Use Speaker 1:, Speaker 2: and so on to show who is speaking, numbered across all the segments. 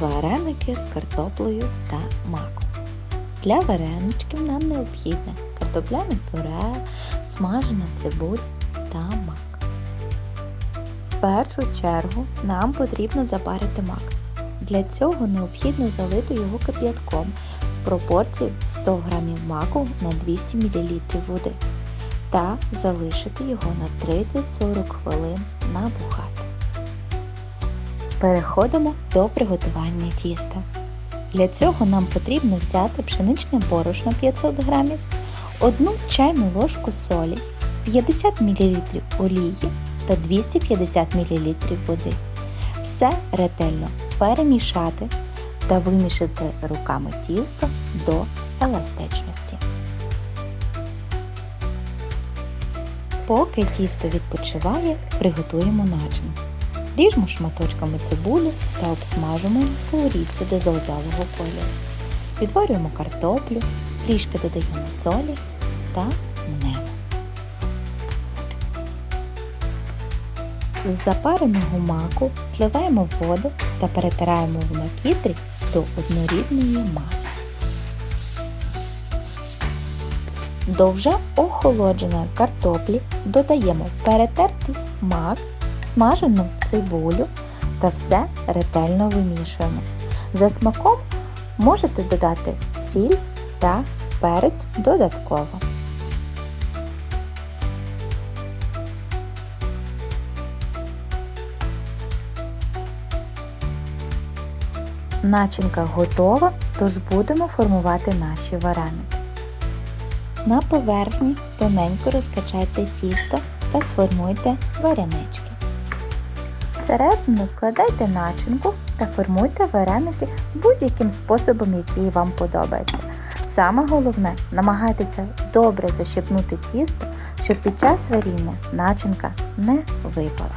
Speaker 1: Вареники з картоплею та маком. Для вареничків нам необхідне картопляне пюре, смажена цибуль та мак. В першу чергу нам потрібно запарити мак. Для цього необхідно залити його кип'ятком в пропорції 100 г маку на 200 мл води та залишити його на 30-40 хвилин набухати. Переходимо до приготування тіста. Для цього нам потрібно взяти пшеничне борошно 500 г, 1 чайну ложку солі, 50 мл олії та 250 мл води. Все ретельно перемішати та вимішати руками тісто до еластичності. Поки тісто відпочиває, приготуємо начинку. Ріжмо шматочками цибулі та обсмажимо на сковорідці до золотавого кольору. Відварюємо картоплю, трішки додаємо солі та мнемо. З запареного маку зливаємо воду та перетираємо в макітрі до однорідної маси. До вже охолодженої картоплі додаємо перетертий мак, смажену цибулю та все ретельно вимішуємо. За смаком можете додати сіль та перець додатково. Начинка готова, тож будемо формувати наші вареники. На поверхні тоненько розкачайте тісто та сформуйте варенички. Всередину вкладайте начинку та формуйте вареники будь-яким способом, який вам подобається. Саме головне намагайтеся добре защепнути тісто, щоб під час варіння начинка не випала.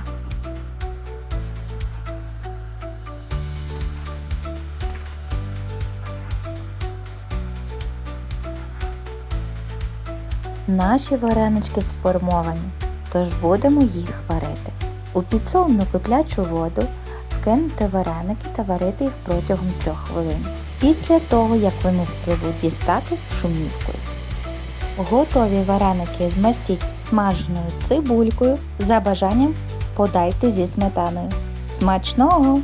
Speaker 1: Наші варенички сформовані, тож будемо їх варити. У підсолену киплячу воду вкинути вареники та варити їх протягом 3 хвилин. Після того, як вони спливуть дістати шумівкою. Готові вареники змастіть смаженою цибулькою. За бажанням подайте зі сметаною. Смачного!